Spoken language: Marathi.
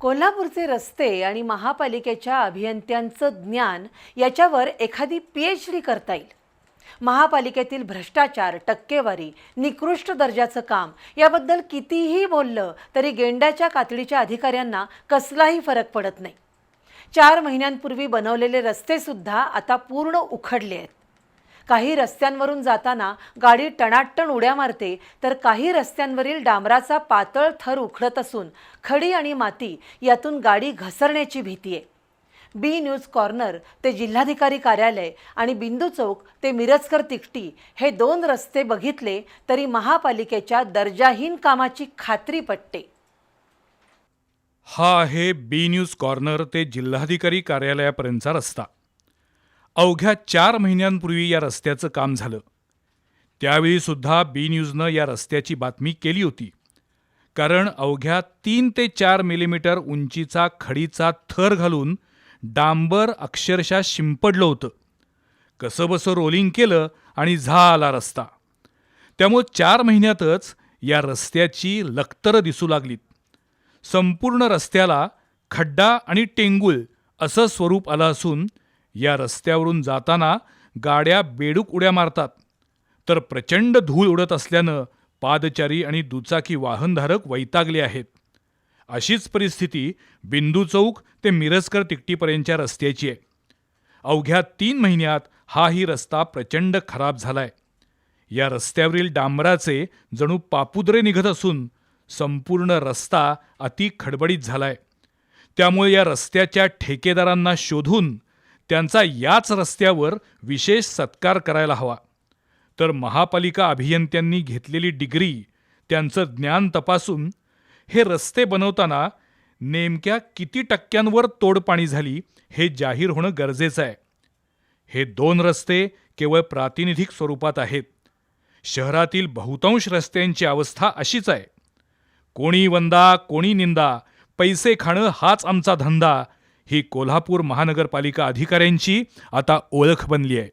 कोल्हापूरचे रस्ते आणि महापालिकेच्या अभियंत्यांचं ज्ञान याच्यावर एखादी पी एच डी करता येईल. महापालिकेतील भ्रष्टाचार टक्केवारी निकृष्ट दर्जाचं काम याबद्दल कितीही बोललं तरी गेंड्याच्या कातडीच्या अधिकाऱ्यांना कसलाही फरक पडत नाही. चार महिन्यांपूर्वी बनवलेले रस्तेसुद्धा आता पूर्ण उखडले आहेत. काही रस्त्यांवरून जाताना गाडी टणाटण उड्या मारते तर काही रस्त्यांवरील डांबराचा पातळ थर उखडत असून खडी आणि माती यातून गाडी घसरण्याची भीती आहे. बी न्यूज कॉर्नर ते जिल्हाधिकारी कार्यालय आणि बिंदू चौक ते मिरजकर तिकटी हे दोन रस्ते बघितले तरी महापालिकेच्या दर्जाहीन कामाची खात्री पटते. हा आहे बी न्यूज कॉर्नर ते जिल्हाधिकारी कार्यालयापर्यंतचा रस्ता. अवघ्या चार महिन्यांपूर्वी या रस्त्याचं काम झालं. त्यावेळीसुद्धा बी न्यूजनं या रस्त्याची बातमी केली होती. कारण अवघ्या तीन ते चार मिलीमीटर उंचीचा खडीचा थर घालून डांबर अक्षरशः शिंपडलं होतं. कसंबसं रोलिंग केलं आणि झाला रस्ता. त्यामुळं चार महिन्यातच या रस्त्याची लखतरं दिसू लागलीत. संपूर्ण रस्त्याला खड्डा आणि टेंगुल असं स्वरूप आलं असून या रस्त्यावरून जाताना गाड्या बेडूक उड्या मारतात. तर प्रचंड धूळ उडत असल्यानं पादचारी आणि दुचाकी वाहनधारक वैतागले आहेत. अशीच परिस्थिती बिंदू चौक ते मिरजकर तिकटीपर्यंतच्या रस्त्याची आहे. अवघ्या तीन महिन्यात हाही रस्ता प्रचंड खराब झालाय. या रस्त्यावरील डांबराचे जणू पापुद्रे निघत असून संपूर्ण रस्ता अति खडबडीत झालाय. त्यामुळे या रस्त्याच्या ठेकेदारांना शोधून त्यांचा याच रस्त्यावर विशेष सत्कार करायला हवा. तर महापालिका अभियंत्यांनी घेतलेली डिग्री त्यांचं ज्ञान तपासून हे रस्ते बनवताना नेमक्या किती टक्क्यांवर तोडपाणी झाली हे जाहीर होणं गरजेचं आहे. हे दोन रस्ते केवळ प्रातिनिधिक स्वरूपात आहेत. शहरातील बहुतांश रस्त्यांची अवस्था अशीच आहे. कोणी वंदा कोणी निंदा पैसे खाणं हाच आमचा धंदा ही कोल्हापूर महानगरपालिका अधिकाऱ्यांची आता ओळख बनली आहे.